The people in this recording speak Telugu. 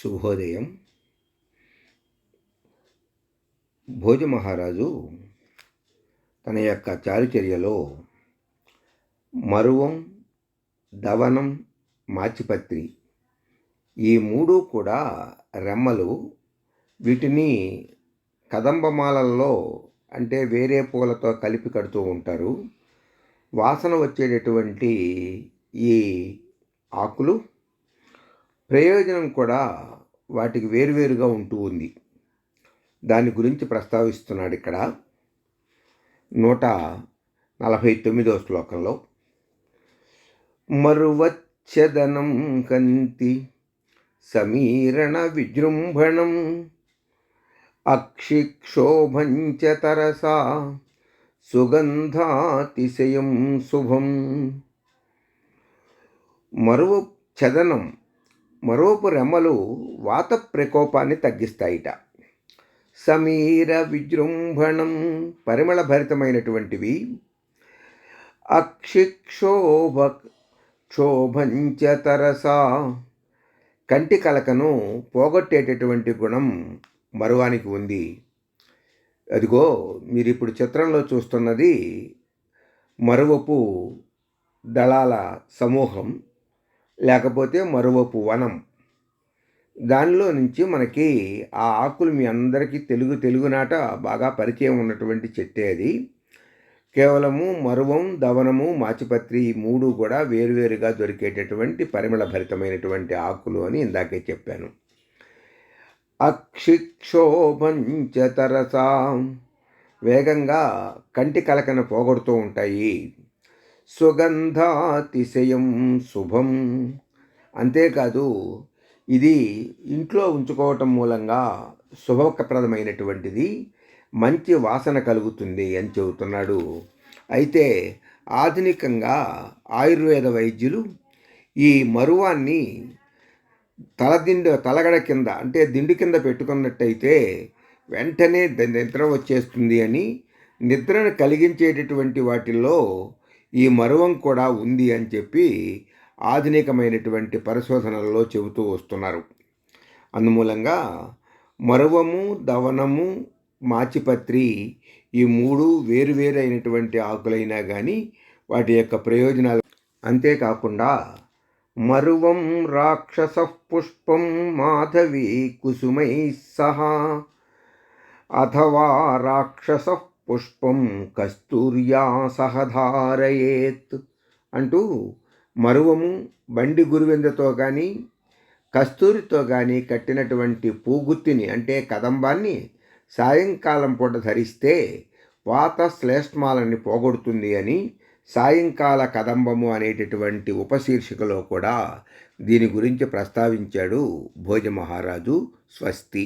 శుభోదయం. భోజ మహారాజు తన యొక్క చారుచర్యలో మరువం దవనం మాచిపత్రి ఈ మూడు కూడా రెమ్మలు. వీటిని కదంబమాలల్లో అంటే వేరే పూలతో కలిపి కడుతూ ఉంటారు. వాసన వచ్చేటటువంటి ఈ ఆకులు ప్రయోజనం కూడా వాటికి వేరువేరుగా ఉంటూ ఉంది. దాని గురించి ప్రస్తావిస్తున్నాడు ఇక్కడ నూట నలభై తొమ్మిదో శ్లోకంలో. మరువచ్చదనం కంతి సమీరణ విజృంభణం అక్షిక్షోభంచ తరసా సుగంధాతిశయం శుభం. మరువ చదనం మరోపు రెమ్మలు వాత ప్రకోపాన్ని తగ్గిస్తాయిట. సమీర విజృంభణం పరిమళభరితమైనటువంటివి. అక్షిక్షోభ క్షోభంచ తరసా. కంటి కలకను పోగొట్టేటటువంటి గుణం మరువానికి ఉంది. అదిగో మీరు ఇప్పుడు చిత్రంలో చూస్తున్నది మరువపు దళాల సమూహం. లేకపోతే మరువపు వనం. దానిలో నుంచి మనకి ఆ ఆకులు మీ అందరికీ తెలుగు తెలుగునాట బాగా పరిచయం ఉన్నటువంటి చెట్టే అది. కేవలము మరువం దవనము మాచిపత్రి మూడు కూడా వేరువేరుగా దొరికేటటువంటి పరిమళ భరితమైనటువంటి ఆకులు అని ఇందాకే చెప్పాను. అక్షిక్షోభంచ తరసా. వేగంగా కంటి కలకన పోగొడుతూ ఉంటాయి. సుగంధాతిశయం శుభం. అంతేకాదు ఇది ఇంట్లో ఉంచుకోవటం మూలంగా శుభప్రదమైనటువంటిది మంచి వాసన కలుగుతుంది అని చెబుతున్నాడు. అయితే ఆధునికంగా ఆయుర్వేద వైద్యులు ఈ మరువాన్ని తలదిండు తలగడ కింద అంటే దిండు కింద పెట్టుకున్నట్టయితే వెంటనే నిద్ర వచ్చేస్తుంది అని నిద్రను కలిగించేటటువంటి వాటిల్లో ఈ మరువం కూడా ఉంది అని చెప్పి ఆధునికమైనటువంటి పరిశోధనల్లో చెబుతూ వస్తున్నారు. అందుమూలంగా మరువము దవనము మాచిపత్రి ఈ మూడు వేరువేరైనటువంటి ఆకులైనా కానీ వాటి యొక్క ప్రయోజనాలు అంతేకాకుండా మరువం రాక్షస పుష్పం మాధవి కుసుమై సహా అథవా రాక్షస పుష్పం కస్తూర్యా సహధారయేత్ అంటూ మరువము బండి గురువిందతో కానీ కస్తూరితో కానీ కట్టినటువంటి పూగుత్తిని అంటే కదంబాన్ని సాయంకాలం పూట ధరిస్తే వాత శ్లేష్మాలని పోగొడుతుంది అని సాయంకాల కదంబము అనేటటువంటి ఉపశీర్షికలో కూడా దీని గురించి ప్రస్తావించాడు భోజ మహారాజు స్వస్తి.